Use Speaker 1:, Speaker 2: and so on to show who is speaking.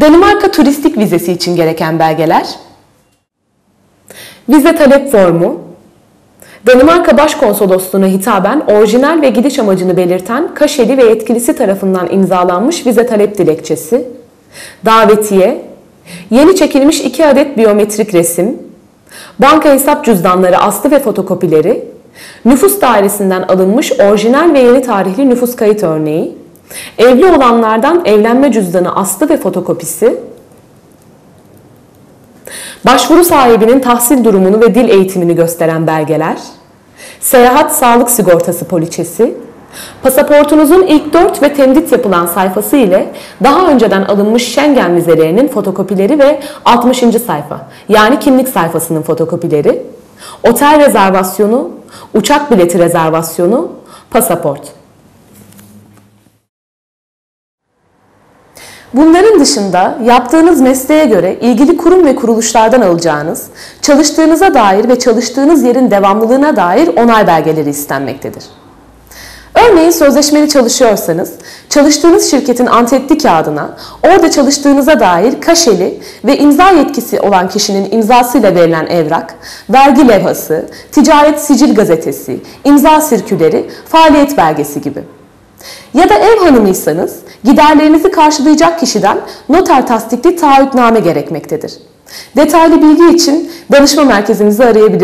Speaker 1: Danimarka turistik vizesi için gereken belgeler, vize talep formu, Danimarka Başkonsolosluğu'na hitaben orijinal ve gidiş amacını belirten kaşeli ve yetkilisi tarafından imzalanmış vize talep dilekçesi, davetiye, yeni çekilmiş 2 adet biyometrik resim, banka hesap cüzdanları aslı ve fotokopileri, nüfus dairesinden alınmış orijinal ve yeni tarihli nüfus kayıt örneği, evli olanlardan evlenme cüzdanı aslı ve fotokopisi, başvuru sahibinin tahsil durumunu ve dil eğitimini gösteren belgeler, seyahat sağlık sigortası poliçesi, pasaportunuzun ilk 4 ve temdit yapılan sayfası ile daha önceden alınmış Schengen vizelerinin fotokopileri ve 60. sayfa yani kimlik sayfasının fotokopileri, otel rezervasyonu, uçak bileti rezervasyonu, pasaport. Bunların dışında yaptığınız mesleğe göre ilgili kurum ve kuruluşlardan alacağınız, çalıştığınıza dair ve çalıştığınız yerin devamlılığına dair onay belgeleri istenmektedir. Örneğin sözleşmeli çalışıyorsanız, çalıştığınız şirketin antetli kağıdına, orada çalıştığınıza dair kaşeli ve imza yetkisi olan kişinin imzasıyla verilen evrak, vergi levhası, ticaret sicil gazetesi, imza sirküleri, faaliyet belgesi gibi. Ya da ev hanımıysanız, giderlerinizi karşılayacak kişiden noter tasdikli taahhütname gerekmektedir. Detaylı bilgi için danışma merkezimizi arayabilirsiniz.